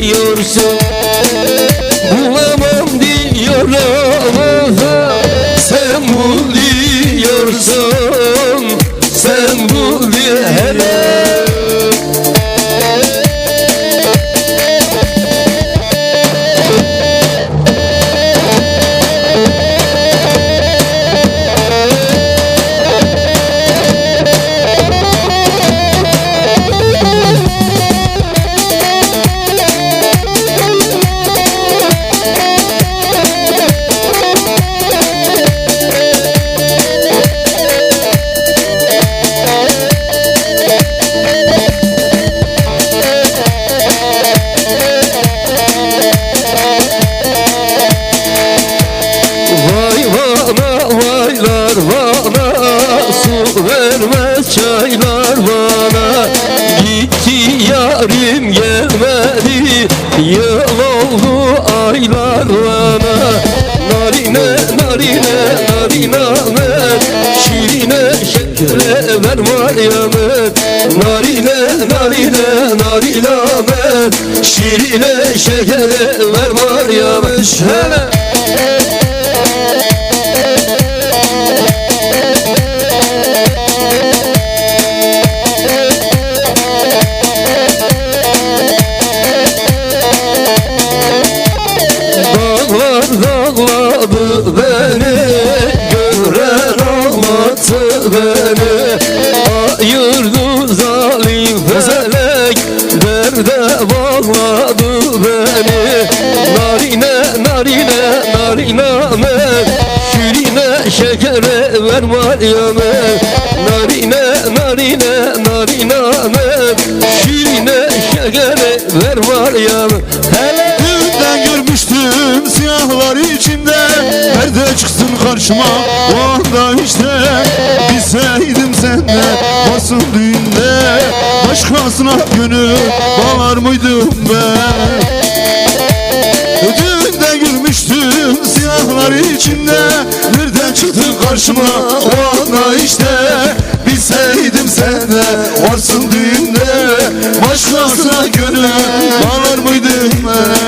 You're so. Şirine şekere ver var yanı Şöyle yanı Narine narine ver Şirine şekere ver var yanı Hele Dünden görmüştüm siyahlar içinde. Nerede çıksın karşıma o anda işte. Bilseydim sende basın düğünde. Başkasına gönül bağlar mıydım ben? Düğünde görmüştüm siyahlar içinde çıktın karşıma o anda işte. Bilseydim sende varsın düğünde. Başkasına gönül bağlar mıydım ben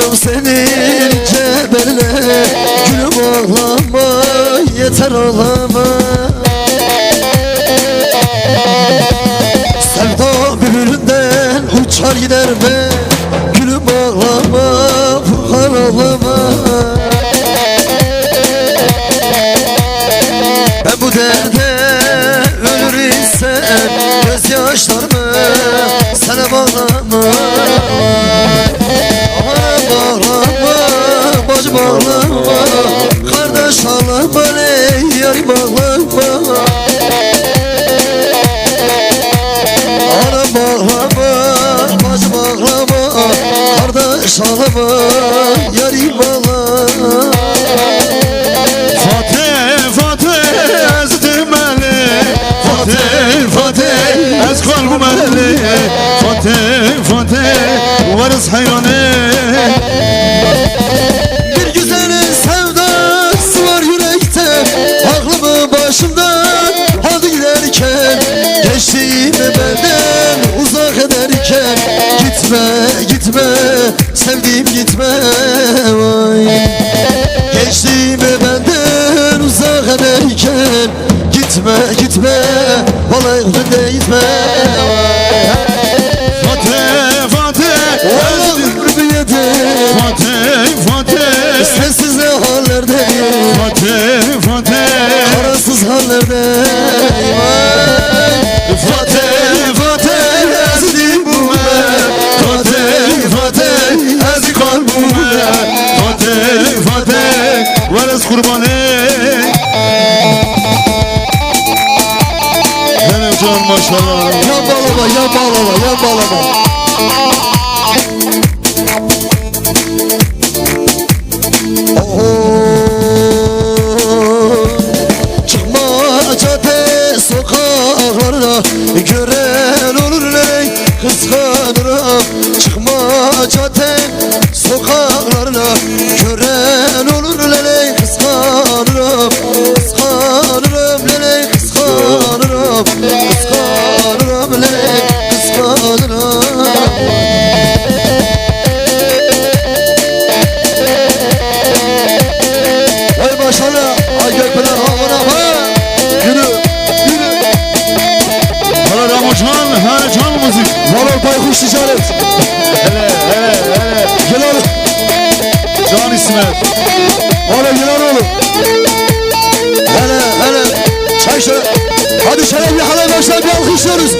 kurbanım senin beline Gülüm ağlama yeter ağlama. Sevda bülbülünden uçar gider be. Gülüm ağlama Furkan ağlama. Ben bu derde ölür isem Gözyaşlarımı sana bağlama ağlama Anam ağlama, bacım ağlama Kardeş ağlama, yarim sevdiğim gitme Solomon Maşallah Ay havana ha! Yürü yürü. Hala Ramazan her can müzik Valor baykuş ticaret. Hele hele hele. Gel oğlum. Can İsmet. Oğlum gel oğlum. Hele hele. Çay şöyle. Hadi bir halay başlar bir alkışlıyoruz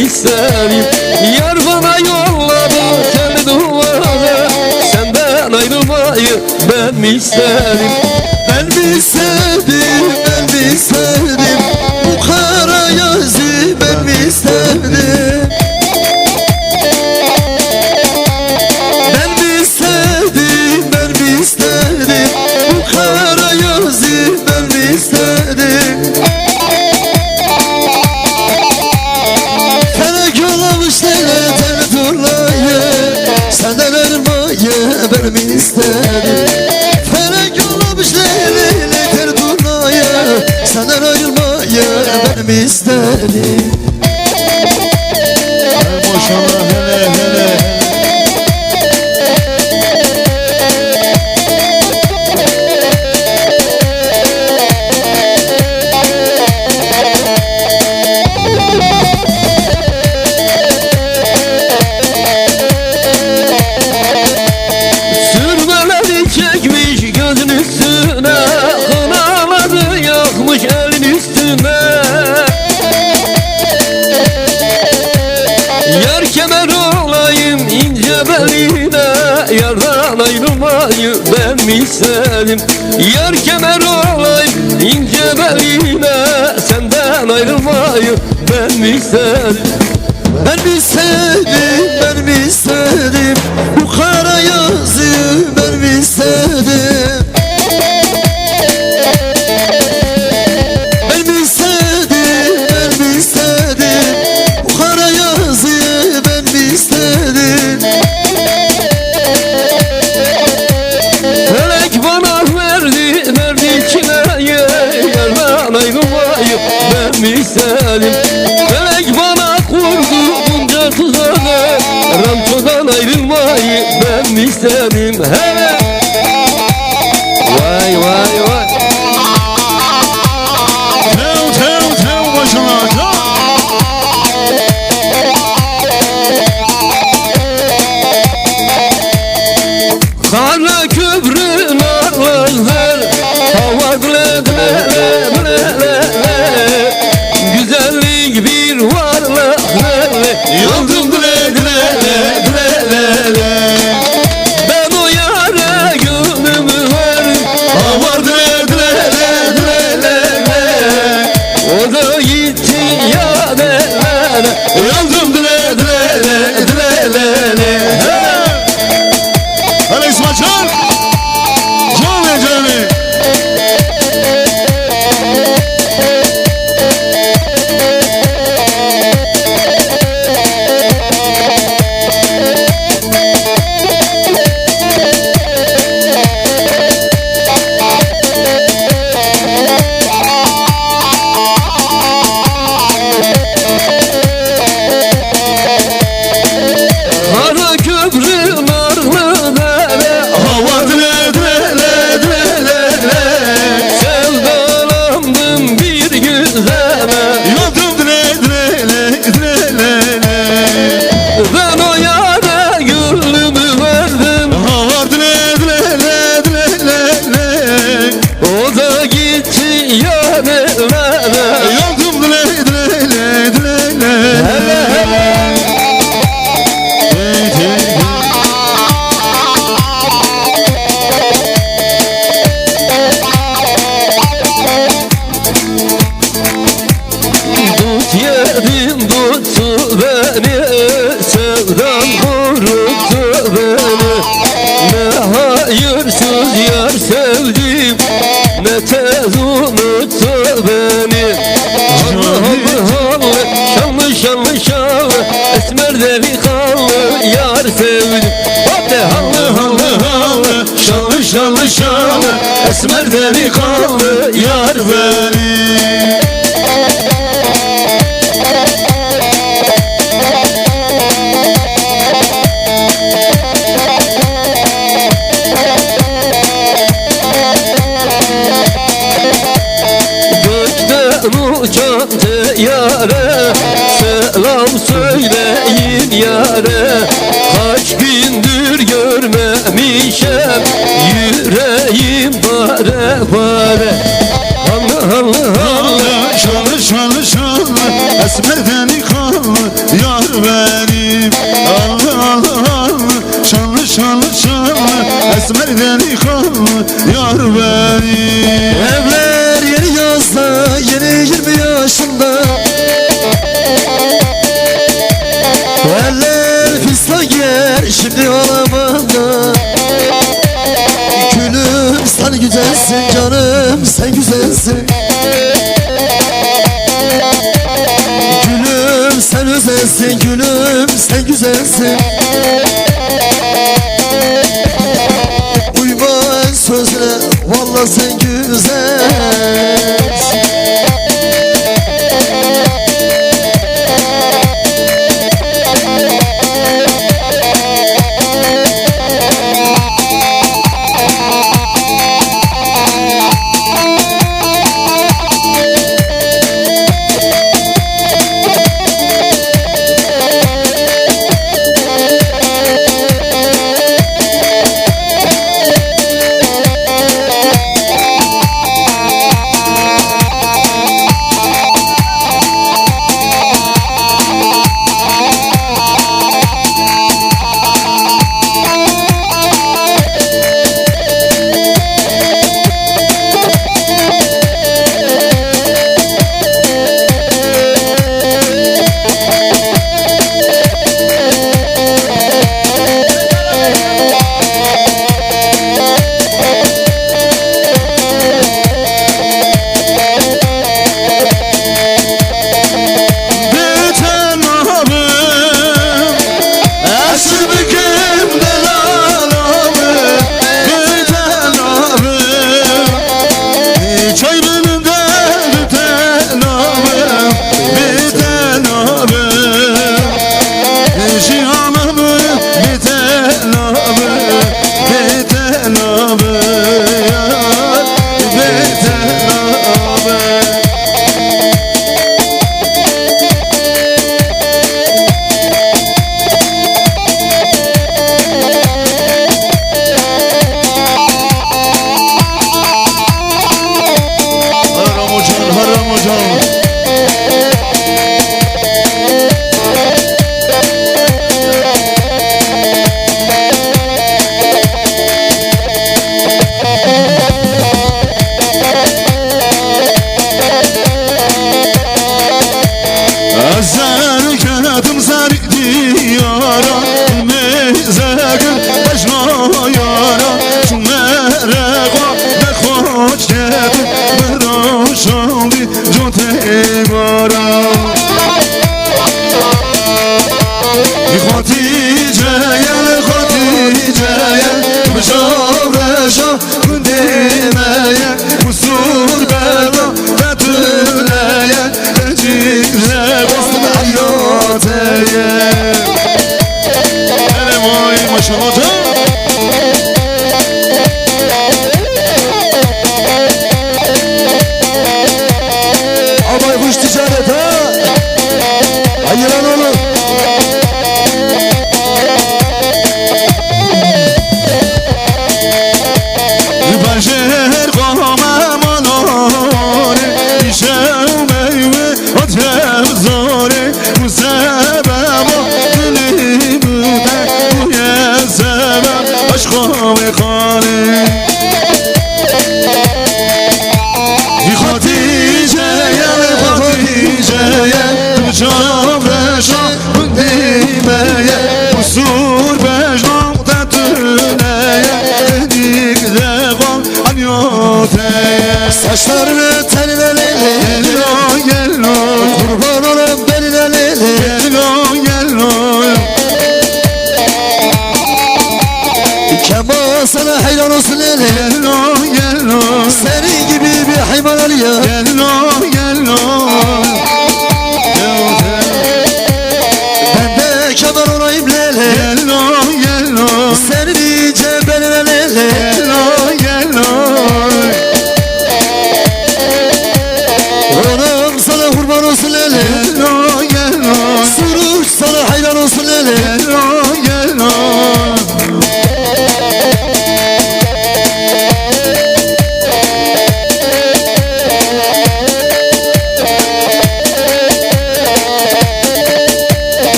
isterim. Yar bana yolladı kendi duvarı Senden ayrılmayı ben mi isterim? Ben mi sevdim, ben mi sevdim eline Yardan ayrılmayı ben mi istedim Yar kemer olayım ince beline Senden ayrılmayı ben mi istedim Ben mi sevdim nişanlı şanı Esmer delikanlı yar verir Kesmeden ikram yar ver você